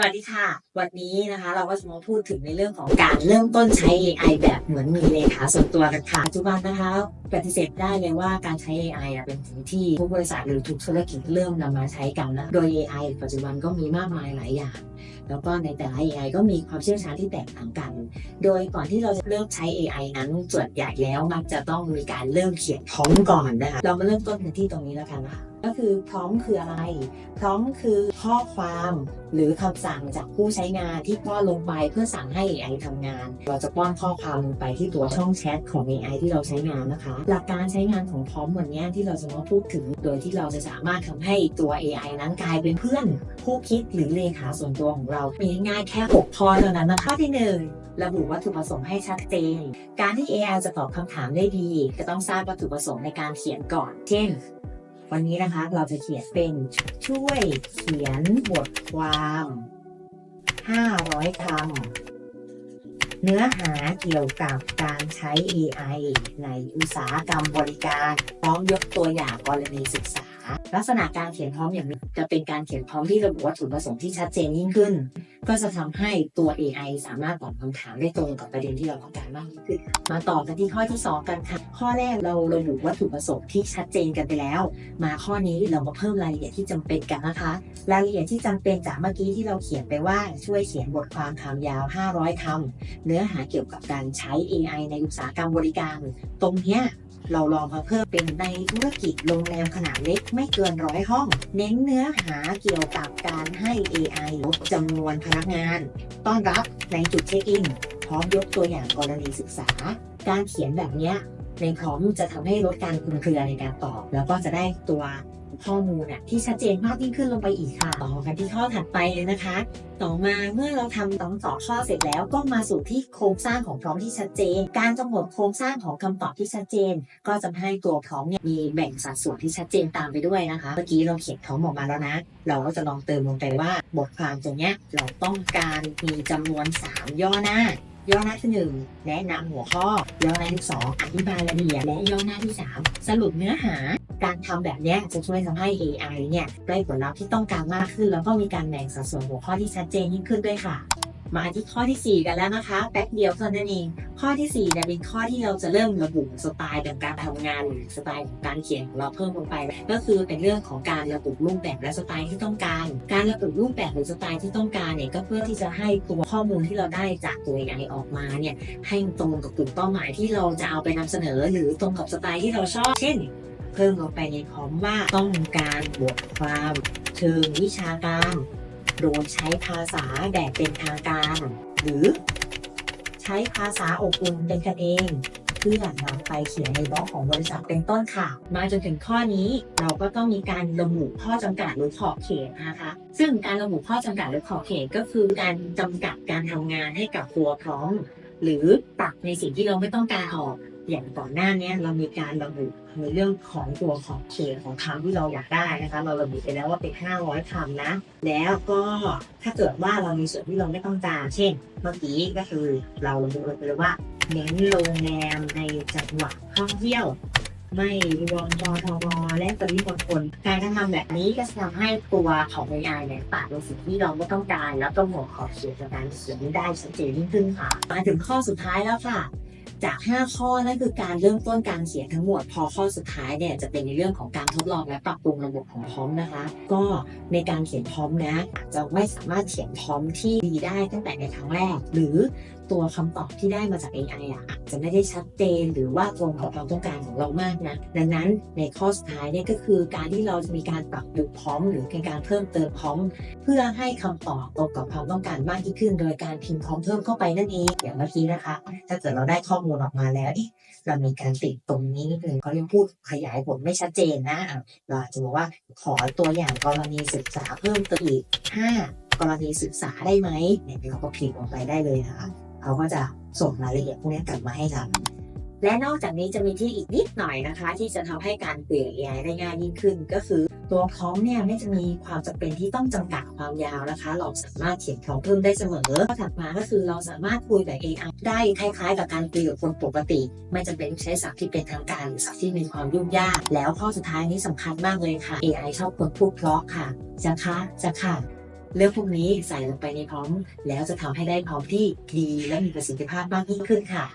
สวัสดีค่ะ วันนี้นะคะเราก็จะมาพูดถึงในเรื่องของการเริ่มต้นใช้ AI แบบเหมือนมีเลขาส่วนตัวกันค่ะปัจจุบันนะคะปฏิเสธได้เลยว่าการใช้ AI อเป็นสิ่งที่ทุกบริษัทหรือทุกธุรกิจเริ่มนำมาใช้กันนะโดย AI ปัจจุบันก็มีมากมายหลายอย่าง แล้วก็ในแต่ละ AI ก็มีความเชี่ยวชาญที่แตกต่างกัน โดยก่อนที่เราจะเริ่มใช้ AI นั้นส่วนใหญ่แล้วมักจะต้องมีการเริ่มเขียนพร้อมก่อนนะคะเรามาเริ่มต้นกันที่ตรงนี้แล้วกันนะคะ ก็คือพร้อมคืออะไร พร้อมคือข้อความหรือคำสั่งจากผู้ใช้งานที่ป้อนลงไปเพื่อสั่งให้ AI ทำงาน เราจะป้อนข้อความลงไปที่ตัวช่องแชทของ AI ที่เราใช้งานนะคะ หลักการใช้งานของพร้อมวันนี้ที่เราจะมาพูดถึง โดยที่เราจะสามารถทำให้ตัว AI นั้นกลายเป็นเพื่อน ผู้คิดหรือเลขาส่วนตัวของเรา มีง่ายแค่ 6 ข้อเท่านั้นนะข้อที่หนึ่งระบุวัตถุประสงค์ให้ชัดเจน การที่ AI จะตอบคำถามได้ดีก็ต้องทราบวัตถุประสงค์ในการเขียนก่อน เช่น วันนี้นะคะเราจะเขียนเป็นช่วยเขียนบทความ 500 คำ เนื้อหาเกี่ยวกับการใช้ AI ในอุตสาหกรรมบริการ พร้อมยกตัวอย่างกรณีศึกษา ลักษณะการเขียนพร้อมอย่างนี้จะเป็นการเขียนพร้อมที่ระบุวัตถุประสงค์ที่ชัดเจนยิ่งขึ้นก็จะทำให้ตัว AI สามารถตอบคำถามได้ตรงกับประเด็นที่เราต้องการมากยิ่งขึ้นมาต่อกันที่ข้อที่ 2 กันค่ะข้อแรกเราระบุวัตถุประสงค์ที่ชัดเจนกันไปแล้ว มาข้อนี้เรามาเพิ่มรายละเอียดที่จำเป็นกันนะคะรายละเอียดที่จำเป็นจากเมื่อกี้ที่เราเขียนไปว่าช่วยเขียนบทความคำยาว 500คำเนื้อหาเกี่ยวกับการใช้ AI ในอุตสาหกรรมบริการ ตรงเนี้ยเราลองมาเพิ่มเป็นในธุรกิจโรงแรมขนาดเล็กไม่เกินร้อยห้อง เน้นเนื้อหาเกี่ยวกับการให้ AI ลดจำนวนพพนักงาน ต้อนรับในจุดเช็คอิน พร้อมยกตัวอย่างกรณีศึกษา การเขียนแบบเนี้ยในพร้อมจะทำให้ลดการคลุมเครือในการตอบ แล้วก็จะได้ตัว ข้อมูลน่ะที่ชัดเจนมากยิ่งขึ้นลงไปอีกค่ะ ต่อกันที่ข้อถัดไปเลยนะคะ ต่อมาเมื่อเราทำทั้งสองข้อเสร็จแล้วก็มาสู่ที่โครงสร้างของพร้อมที่ชัดเจน การกำหนดโครงสร้างของคำตอบที่ชัดเจน ก็จะให้ตัวพร้อมเนี่ยมีแบ่งสัดส่วนที่ชัดเจนตามไปด้วยนะคะ เมื่อกี้เราเขียนพร้อมออกมาแล้วนะ เราก็จะลองเติมลงไปว่า บทความตรงเนี้ยเราต้องการมีจำนวน 3 ย่อหน้าย่อหน้าที่หนึ่งแนะนำหัวข้อ ย่อหน้าที่สองอธิบายรายละเอียดและย่อหน้าที่สามสรุปเนื้อหา การทำแบบนี้จะช่วยทำให้ AI เนี่ยได้ผลลัพธ์ที่ต้องการมากขึ้น แล้วก็มีการแบ่งสัดส่วนหัวข้อที่ชัดเจนยิ่งขึ้นด้วยค่ะ มาที่ข้อทีสี่4 กันแล้วนะคะ แป๊บเดียวเท่านั้นเอง ข้อที่4เนี่ยเป็นข้อที่เราจะเริ่มระบุสไตล์ของการทำงานหรือสไตล์ของการเขียนของเราเพิ่มลงไป ก็คือเป็นเรื่องของการระบุรูปแบบและสไตล์ที่ต้องการ การระบุรูปแบบหรือสไตล์ที่ต้องการเนี่ยก็เพื่อที่จะให้ตัวข้อมูลที่เราได้จากตัว AI ออกมาเนี่ยให้ตรงกับกลุ่มเป้าหมายที่เราจะเอาไปนำเสนอ หรือตรงกับสไตล์ที่เราชอบ เช่น เพิ่มลงไปในพร้อมว่าต้องการบทความเชิงวิชาการ โดยใช้ภาษาแบบเป็นทางการ หรือ ใช้ภาษาอบอุ่นเป็นกันเองเพื่อนำไปเขียนในบล็อกของบริษัทเป็นต้นค่ะ มาจนถึงข้อนี้เราก็ต้องมีการระบุข้อจำกัดหรือขอบเขตนะคะ ซึ่งการระบุข้อจำกัดหรือขอบเขตก็คือการจำกัดการทำงานให้กับตัวพร้อม หรือตัดในสิ่งที่เราไม่ต้องการออก อย่างก่อนหน้านี้เรามีการระบุในเรื่องของตัวขอบเขตของคำที่เราอยากได้นะคะ เราระบุไปแล้วว่าเป็น 500คำนะ แล้วก็ถ้าเกิดว่าเรามีส่วนที่เราไม่ต้องการ เช่น เมื่อกี้ก็คือเราระบุไปเลยว่าเน้นโรงแรมในจังหวัดท่องเที่ยวไม่รวมจอทบและปริมณฑลการกระทำแบบนี้ก็จะทำให้ตัวของ AI เนี่ยตัดในสิ่งที่เราไม่ต้องการ แล้วก็หมวดขอบเขตการเขียนได้ชัดเจนยิ่งขึ้นค่ะ มาถึงข้อสุดท้ายแล้วค่ะ จาก 5 ข้อนั่นคือการเริ่มต้นการเขียนทั้งหมด พอข้อสุดท้ายเนี่ยจะเป็นในเรื่องของการทดลองและปรับปรุงระบบของพร้อมนะคะ ก็ในการเขียนพร้อมนะอาจจะไม่สามารถเขียนพร้อมที่ดีได้ตั้งแต่ในครั้งแรก หรือ ตัวคำตอบที่ได้มาจาก AI อะอาจจะไม่ได้ชัดเจนหรือว่าตรงกับความต้องการของเรามากนะดังนั้นในข้อสุดท้ายเนี่ยก็คือการที่เราจะมีการปรับปรุงพร้อม หรือเป็นการเพิ่มเติมพร้อม เพื่อให้คำตอบตรงกับความต้องการมากยิ่งขึ้น โดยการพิมพ์พร้อมเพิ่มเข้าไปนั่นเองอย่างเมื่อกี้นะคะ ถ้าเกิดเราได้ข้อมูลออกมาแล้วเอ๊ะเรามีการติดตรงนี้นิดนึงเขายังพูดขยายผลไม่ชัดเจนนะเราอาจจะบอกว่าขอตัวอย่างกรณีศึกษาเพิ่มเติมอีก5กรณีศึกษาได้ไหมเนี่ยเราก็พิมพ์ลงไปได้เลยนะคะ เขาก็จะส่งรายละเอียดพวกนี้กลับมาให้เราและนอกจากนี้จะมีที่อีกนิดหน่อยนะคะ ที่จะทำให้การเปลี่ยน AI ได้ง่ายยิ่งขึ้น ก็คือตัวพร้อมเนี่ยไม่จะมีความจำเป็นที่ต้องจำกัดความยาวนะคะ เราสามารถเขียนพร้อมเพิ่มได้เสมอข้อถัดมาก็คือเราสามารถคุยกับ AI ได้คล้ายๆ กับการคุยกับคนปกติ ไม่จำเป็นใช้ศัพท์ที่เป็นทางการหรือศัพท์ที่มีความยุ่งยาก แล้วข้อสุดท้ายนี้สำคัญมากเลยค่ะ AI ชอบคนพูดเพราะค่ะจะคะจะค่ะ เรื่องพวกนี้ใส่ลงไปในพร้อม แล้วจะทำให้ได้พร้อมที่ดีและมีประสิทธิภาพมากยิ่งขึ้นค่ะ